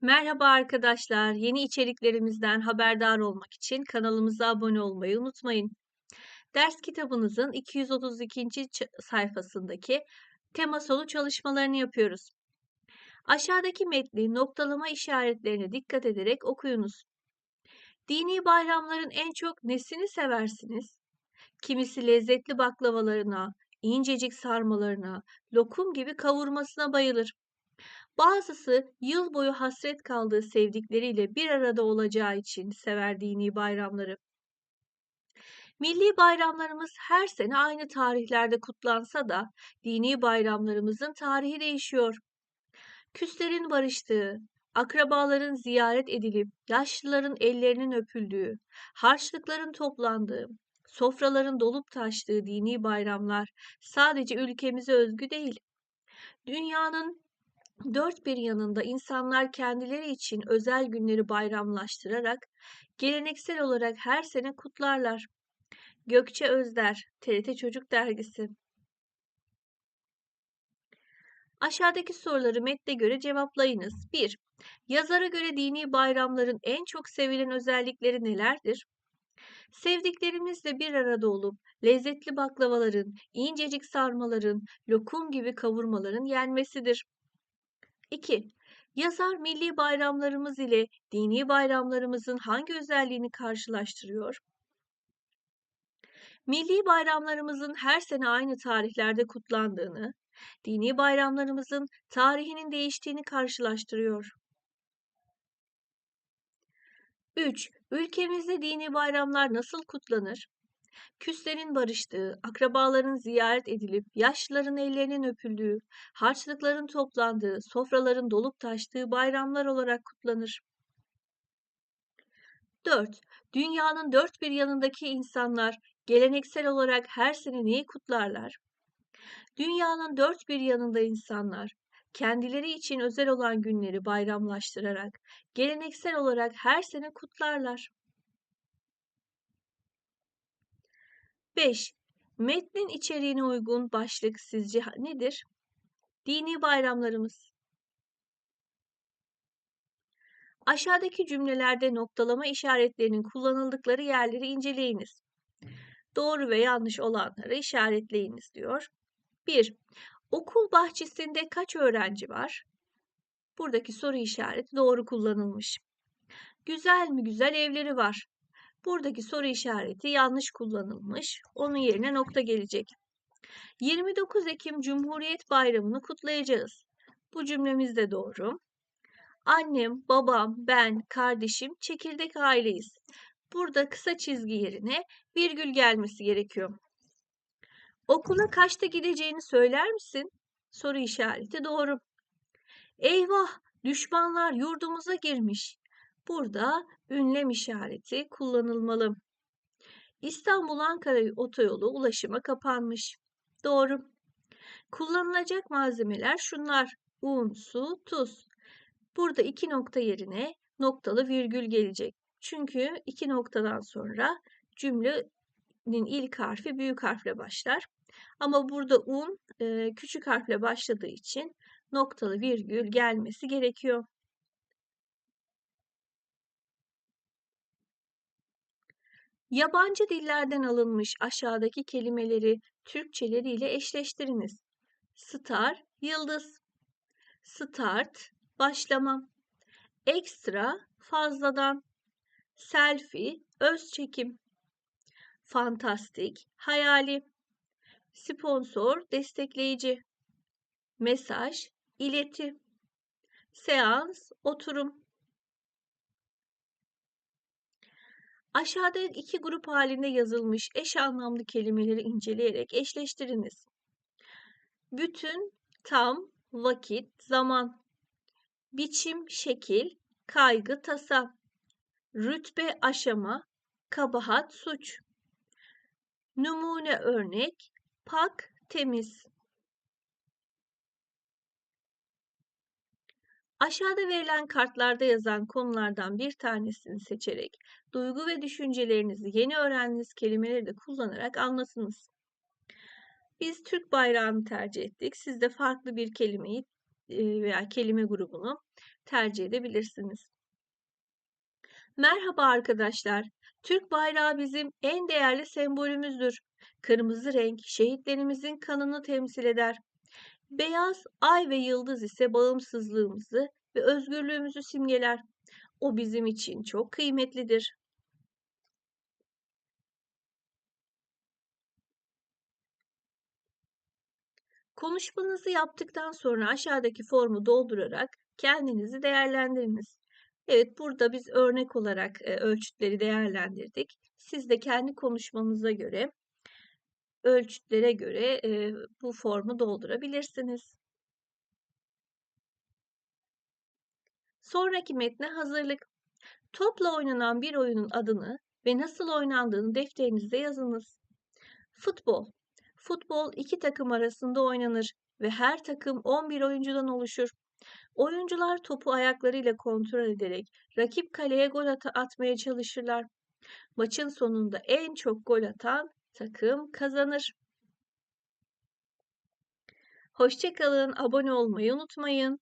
Merhaba arkadaşlar. Yeni içeriklerimizden haberdar olmak için kanalımıza abone olmayı unutmayın. Ders kitabınızın 232. ç- sayfasındaki tema sonu çalışmalarını yapıyoruz. Aşağıdaki metni noktalama işaretlerine dikkat ederek okuyunuz. Dini bayramların en çok nesini seversiniz? Kimisi lezzetli baklavalarına, incecik sarmalarına, lokum gibi kavurmasına bayılır. Bazısı yıl boyu hasret kaldığı sevdikleriyle bir arada olacağı için sever dini bayramları. Milli bayramlarımız her sene aynı tarihlerde kutlansa da dini bayramlarımızın tarihi değişiyor. Küslerin barıştığı, akrabaların ziyaret edilip yaşlıların ellerinin öpüldüğü, harçlıkların toplandığı, sofraların dolup taştığı dini bayramlar sadece ülkemize özgü değil. Dünyanın Dört bir yanında insanlar kendileri için özel günleri bayramlaştırarak geleneksel olarak her sene kutlarlar. Gökçe Özder, TRT Çocuk Dergisi. Aşağıdaki soruları metne göre cevaplayınız. 1. Yazara göre dini bayramların en çok sevilen özellikleri nelerdir? Sevdiklerimizle bir arada olup lezzetli baklavaların, incecik sarmaların, lokum gibi kavurmaların yenmesidir. 2. Yazar milli bayramlarımız ile dini bayramlarımızın hangi özelliğini karşılaştırıyor? Milli bayramlarımızın her sene aynı tarihlerde kutlandığını, dini bayramlarımızın tarihinin değiştiğini karşılaştırıyor. 3. Ülkemizde dini bayramlar nasıl kutlanır? Küslerin barıştığı, akrabaların ziyaret edilip yaşlıların ellerinin öpüldüğü, harçlıkların toplandığı, sofraların dolup taştığı bayramlar olarak kutlanır. 4. Dünyanın dört bir yanındaki insanlar geleneksel olarak her sene neyi kutlarlar? Dünyanın dört bir yanında insanlar kendileri için özel olan günleri bayramlaştırarak geleneksel olarak her sene kutlarlar. 5. Metnin içeriğine uygun başlık sizce nedir? Dini bayramlarımız. Aşağıdaki cümlelerde noktalama işaretlerinin kullanıldıkları yerleri inceleyiniz. Doğru ve yanlış olanları işaretleyiniz diyor. 1. Okul bahçesinde kaç öğrenci var? Buradaki soru işareti doğru kullanılmış. Güzel mi güzel evleri var. Buradaki soru işareti yanlış kullanılmış. Onun yerine nokta gelecek. 29 Ekim Cumhuriyet Bayramı'nı kutlayacağız. Bu cümlemiz de doğru. Annem, babam, ben, kardeşim çekirdek aileyiz. Burada kısa çizgi yerine virgül gelmesi gerekiyor. Okula kaçta gideceğini söyler misin? Soru işareti doğru. Eyvah, düşmanlar yurdumuza girmiş. Burada ünlem işareti kullanılmalı. İstanbul-Ankara otoyolu ulaşıma kapanmış. Doğru. Kullanılacak malzemeler şunlar. Un, su, tuz. Burada iki nokta yerine noktalı virgül gelecek. Çünkü iki noktadan sonra cümlenin ilk harfi büyük harfle başlar. Ama burada un küçük harfle başladığı için noktalı virgül gelmesi gerekiyor. Yabancı dillerden alınmış aşağıdaki kelimeleri Türkçeleriyle eşleştiriniz. Star, yıldız. Start, başlama. Ekstra, fazladan. Selfie, öz çekim. Fantastik, hayali. Sponsor, destekleyici. Mesaj, ileti. Seans, oturum. Aşağıda iki grup halinde yazılmış eş anlamlı kelimeleri inceleyerek eşleştiriniz. Bütün, tam, vakit, zaman. Biçim, şekil, kaygı, tasa. Rütbe, aşama, kabahat, suç. Numune örnek, pak, temiz. Aşağıda verilen kartlarda yazan konulardan bir tanesini seçerek duygu ve düşüncelerinizi yeni öğrendiğiniz kelimeleri de kullanarak anlatınız. Biz Türk bayrağını tercih ettik. Siz de farklı bir kelimeyi e, veya kelime grubunu tercih edebilirsiniz. Merhaba arkadaşlar. Türk bayrağı bizim en değerli sembolümüzdür. Kırmızı renk şehitlerimizin kanını temsil eder. Beyaz ay ve yıldız ise bağımsızlığımızı ve özgürlüğümüzü simgeler. O bizim için çok kıymetlidir. Konuşmanızı yaptıktan sonra aşağıdaki formu doldurarak kendinizi değerlendiriniz. Evet, burada biz örnek olarak e, ölçütleri değerlendirdik. Siz de kendi konuşmanıza göre, ölçütlere göre e, bu formu doldurabilirsiniz. Sonraki metne hazırlık. Topla oynanan bir oyunun adını ve nasıl oynandığını defterinizde yazınız. Futbol. Futbol iki takım arasında oynanır ve her takım 11 oyuncudan oluşur. Oyuncular topu ayaklarıyla kontrol ederek rakip kaleye gol at atmaya çalışırlar. Maçın sonunda en çok gol atan takım kazanır. Hoşçakalın, abone olmayı unutmayın.